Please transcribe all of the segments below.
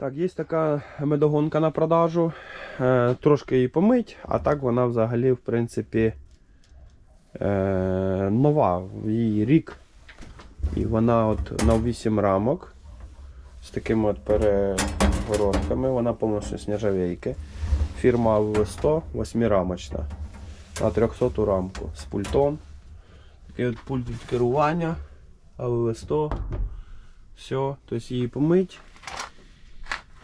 Так, є така медогонка на продажу. Е, трошки її помить, а так вона взагалі, в принципі, е, нова. Їй рік. І вона от на 8 рамок з такими от перегородками. Вона повністю з. Фірма АВ100 8-рамочна. На 300 рамку з пультом. Такий от пульт від керування. АВ100. Все, тобто її помить.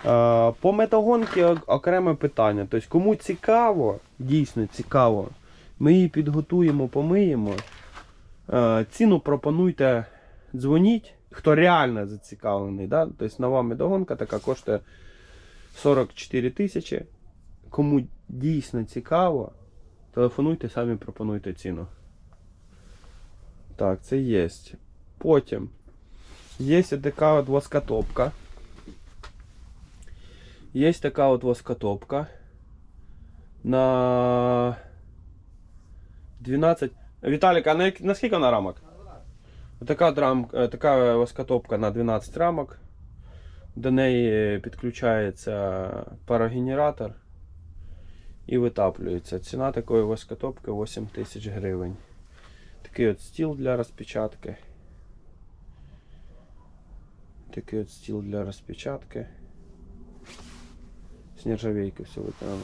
Е, По метагонки окреме питання. Тобто, кому цікаво, дійсно цікаво, ми її підготуємо, помиємо. Е, Ціну пропонуйте, дзвоніть. Хто реально зацікавлений. Да? Тобто нова медогонка така коштує 44 тисячі. Кому дійсно цікаво, телефонуйте, самі пропонуйте ціну. Так, це є. Потім є така от воскотопка. Є така от воскотопка на 12. Віталік, а на, на скільки вона рамок? Така, рам, е, така воскотопка на 12 рамок. До неї підключається парогенератор і витаплюється. Ціна такої воскотопки 8 тисяч гривень. Такий от стіл для розпечатки. Такий от стіл для розпечатки. Нержавейки все виконано.